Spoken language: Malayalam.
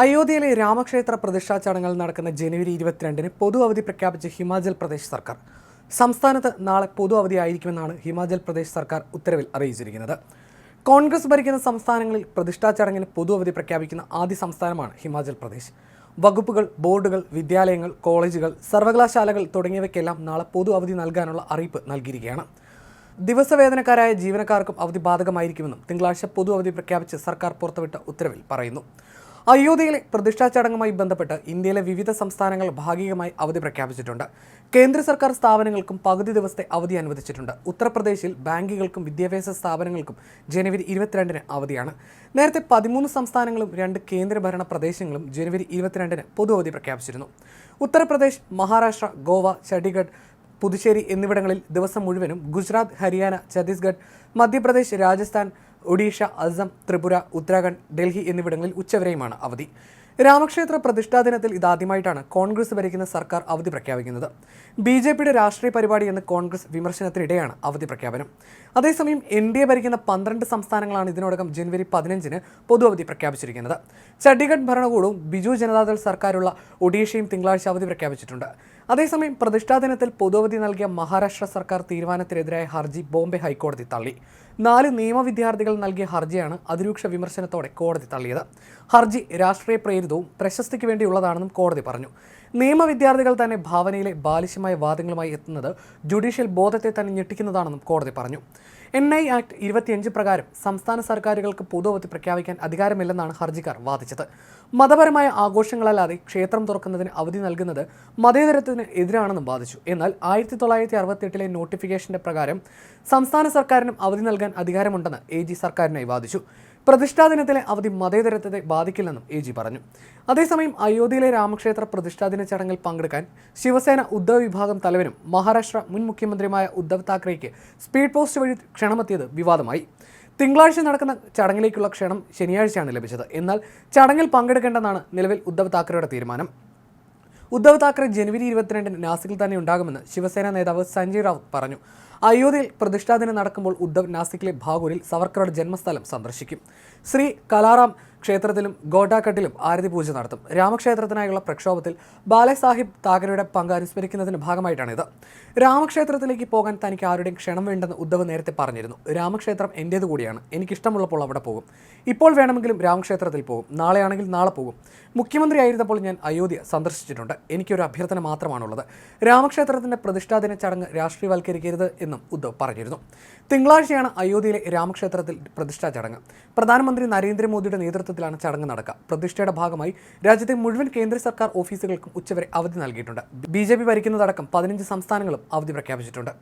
അയോധ്യയിലെ രാമക്ഷേത്ര പ്രതിഷ്ഠാ ചടങ്ങുകൾ നടക്കുന്ന ജനുവരി ഇരുപത്തിരണ്ടിന് പൊതു അവധി പ്രഖ്യാപിച്ച ഹിമാചൽ പ്രദേശ് സർക്കാർ. സംസ്ഥാനത്ത് നാളെ പൊതു അവധിയായിരിക്കുമെന്നാണ് ഹിമാചൽ പ്രദേശ് സർക്കാർ ഉത്തരവിൽ അറിയിച്ചിരിക്കുന്നത്. കോൺഗ്രസ് ഭരിക്കുന്ന സംസ്ഥാനങ്ങളിൽ പ്രതിഷ്ഠാ ചടങ്ങിന് പൊതു അവധി പ്രഖ്യാപിക്കുന്ന ആദ്യ സംസ്ഥാനമാണ് ഹിമാചൽ പ്രദേശ്. വകുപ്പുകൾ ബോർഡുകൾ വിദ്യാലയങ്ങൾ കോളേജുകൾ സർവകലാശാലകൾ തുടങ്ങിയവയ്ക്കെല്ലാം നാളെ പൊതു അവധി നൽകാനുള്ള അറിയിപ്പ് നൽകിയിരിക്കുകയാണ്. ദിവസവേതനക്കാരായ ജീവനക്കാർക്കും അവധി ബാധകമായിരിക്കുമെന്നും തിങ്കളാഴ്ച പൊതു അവധി പ്രഖ്യാപിച്ച് സർക്കാർ പുറത്തുവിട്ട ഉത്തരവിൽ പറയുന്നു. അയോധ്യയിലെ പ്രതിഷ്ഠാ ചടങ്ങുമായി ബന്ധപ്പെട്ട് ഇന്ത്യയിലെ വിവിധ സംസ്ഥാനങ്ങൾ ഭാഗികമായി അവധി പ്രഖ്യാപിച്ചിട്ടുണ്ട്. കേന്ദ്ര സർക്കാർ സ്ഥാപനങ്ങൾക്കും പകുതി ദിവസത്തെ അവധി അനുവദിച്ചിട്ടുണ്ട്. ഉത്തർപ്രദേശിൽ ബാങ്കുകൾക്കും വിദ്യാഭ്യാസ സ്ഥാപനങ്ങൾക്കും ജനുവരി ഇരുപത്തിരണ്ടിന് അവധിയാണ്. നേരത്തെ പതിമൂന്ന് സംസ്ഥാനങ്ങളും രണ്ട് കേന്ദ്രഭരണ പ്രദേശങ്ങളും ജനുവരി ഇരുപത്തിരണ്ടിന് പൊതു അവധി പ്രഖ്യാപിച്ചിരുന്നു. ഉത്തർപ്രദേശ് മഹാരാഷ്ട്ര ഗോവ ചണ്ഡീഗഡ് പുതുച്ചേരി എന്നിവിടങ്ങളിൽ ദിവസം മുഴുവനും ഗുജറാത്ത് ഹരിയാന ഛത്തീസ്ഗഡ് മധ്യപ്രദേശ് രാജസ്ഥാൻ ഒഡീഷ അസം ത്രിപുര ഉത്തരാഖണ്ഡ് ഡൽഹി എന്നിവിടങ്ങളിൽ ഉച്ചവരെയുമാണ് അവധി. രാമക്ഷേത്ര പ്രതിഷ്ഠാ ദിനത്തിൽ ഇതാദ്യമായിട്ടാണ് കോൺഗ്രസ് ഭരിക്കുന്ന സർക്കാർ അവധി പ്രഖ്യാപിക്കുന്നത്. ബി ജെ പിയുടെ രാഷ്ട്രീയ പരിപാടി എന്ന് കോൺഗ്രസ് വിമർശനത്തിനിടെയാണ് അവധി പ്രഖ്യാപനം. അതേസമയം എൻ ഡി എ ഭരിക്കുന്ന പന്ത്രണ്ട് സംസ്ഥാനങ്ങളാണ് ഇതിനോടകം ജനുവരി പതിനഞ്ചിന് പൊതു അവധി പ്രഖ്യാപിച്ചിരിക്കുന്നത്. ചണ്ഡീഗഡ് ഭരണകൂടവും ബിജു ജനതാദൾ സർക്കാരുള്ള ഒഡീഷയും തിങ്കളാഴ്ച അവധി പ്രഖ്യാപിച്ചിട്ടുണ്ട്. അതേസമയം പ്രതിഷ്ഠാ ദിനത്തിൽ പൊതു അവധി നൽകിയ മഹാരാഷ്ട്ര സർക്കാർ തീരുമാനത്തിനെതിരായ ഹർജി ബോംബെ ഹൈക്കോടതി തള്ളി. നാല് നിയമ വിദ്യാർത്ഥികൾ നൽകിയ ഹർജിയാണ് അതിരൂക്ഷ വിമർശനത്തോടെ കോടതി തള്ളിയത്. ഹർജി രാഷ്ട്രീയ പ്രേരിതവും പ്രശസ്തിക്ക് വേണ്ടിയുള്ളതാണെന്നും കോടതി പറഞ്ഞു. നിയമ വിദ്യാർത്ഥികൾ തന്നെ ഭാവനയിലെ ബാലിശമായ വാദങ്ങളുമായി എത്തുന്നത് ജുഡീഷ്യൽ ബോധത്തെ തന്നെ ഞെട്ടിക്കുന്നതാണെന്നും കോടതി പറഞ്ഞു. എൻ ഐ ആക്ട് ഇരുപത്തിയഞ്ച് പ്രകാരം സംസ്ഥാന സർക്കാരുകൾക്ക് പൊതുവത്തി പ്രഖ്യാപിക്കാൻ അധികാരമില്ലെന്നാണ് ഹർജിക്കാർ വാദിച്ചത്. മതപരമായ ആഘോഷങ്ങളല്ലാതെ ക്ഷേത്രം തുറക്കുന്നതിന് അവധി നൽകുന്നത് മതേതരത്തിന് എതിരാണെന്നും വാദിച്ചു. എന്നാൽ ആയിരത്തി തൊള്ളായിരത്തി അറുപത്തെട്ടിലെ നോട്ടിഫിക്കേഷന്റെ പ്രകാരം സംസ്ഥാന സർക്കാരിനും അവധി നൽകാൻ അധികാരമുണ്ടെന്ന് എ ജി സർക്കാരിനായി വാദിച്ചു. പ്രതിഷ്ഠാ ദിനത്തിലെ അവധി മതേതരത്വത്തെ ബാധിക്കില്ലെന്നും എ ജി പറഞ്ഞു. അതേസമയം അയോധ്യയിലെ രാമക്ഷേത്ര പ്രതിഷ്ഠാ ദിന ചടങ്ങിൽ പങ്കെടുക്കാൻ ശിവസേന ഉദ്ധവ് വിഭാഗം തലവനും മഹാരാഷ്ട്ര മുൻ മുഖ്യമന്ത്രിയുമായ ഉദ്ധവ് താക്കറേക്ക് സ്പീഡ് പോസ്റ്റ് വഴി ക്ഷണമെത്തിയത് വിവാദമായി. തിങ്കളാഴ്ച നടക്കുന്ന ചടങ്ങിലേക്കുള്ള ക്ഷണം ശനിയാഴ്ചയാണ് ലഭിച്ചത്. എന്നാൽ ചടങ്ങിൽ പങ്കെടുക്കേണ്ടെന്നാണ് നിലവിൽ ഉദ്ധവ് താക്കറെയുടെ തീരുമാനം. ഉദ്ധവ് താക്കറെ ജനുവരി ഇരുപത്തിരണ്ടിന് നാസിക്കിൽ തന്നെ ഉണ്ടാകുമെന്ന് ശിവസേന നേതാവ് സഞ്ജയ് റാവത്ത് പറഞ്ഞു. അയോധ്യയിൽ പ്രതിഷ്ഠാദിനം നടക്കുമ്പോൾ ഉദ്ധവ് നാസിക്കിലെ ഭാഗൂരിൽ സവർക്കറുടെ ജന്മസ്ഥലം സന്ദർശിക്കും. ശ്രീ കലാറാം ക്ഷേത്രത്തിലും ഗോഡാഘട്ടിലും ആരതി പൂജ നടത്തും. രാമക്ഷേത്രത്തിനായുള്ള പ്രക്ഷോഭത്തിൽ ബാലസാഹിബ് താക്കറയുടെ പങ്ക് അനുസ്മരിക്കുന്നതിന്റെ ഭാഗമായിട്ടാണിത്. രാമക്ഷേത്രത്തിലേക്ക് പോകാൻ തനിക്ക് ആരുടെയും ക്ഷണം വേണ്ടെന്ന് ഉദ്ധവ് നേരത്തെ പറഞ്ഞിരുന്നു. രാമക്ഷേത്രം എന്റേത് കൂടിയാണ്. എനിക്കിഷ്ടമുള്ളപ്പോൾ അവിടെ പോകും. ഇപ്പോൾ വേണമെങ്കിലും രാമക്ഷേത്രത്തിൽ പോകും. നാളെയാണെങ്കിൽ നാളെ പോകും. മുഖ്യമന്ത്രി ആയിരുന്നപ്പോൾ ഞാൻ അയോധ്യ സന്ദർശിച്ചിട്ടുണ്ട്. എനിക്കൊരു അഭ്യർത്ഥന മാത്രമാണുള്ളത്. രാമക്ഷേത്രത്തിന്റെ പ്രതിഷ്ഠാദിന ചടങ്ങ് രാഷ്ട്രീയവൽക്കരിക്കരുത് എന്നും ഉദ്ധവ് പറഞ്ഞിരുന്നു. തിങ്കളാഴ്ചയാണ് അയോധ്യയിലെ രാമക്ഷേത്രത്തിൽ പ്രതിഷ്ഠാ ചടങ്ങ്. പ്രധാനമന്ത്രി നരേന്ദ്രമോദിയുടെ നേതൃത്വത്തിലാണ് ചടങ്ങ് നടക്കുക. പ്രതിഷ്ഠയുടെ ഭാഗമായി രാജ്യത്തെ മുഴുവൻ കേന്ദ്ര സർക്കാർ ഓഫീസുകൾക്കും ഉച്ചവരെ അവധി നൽകിയിട്ടുണ്ട്. ബി ജെ പി ഭരിക്കുന്നതടക്കം പതിനഞ്ച് സംസ്ഥാനങ്ങളും അവധി പ്രഖ്യാപിച്ചിട്ടുണ്ട്.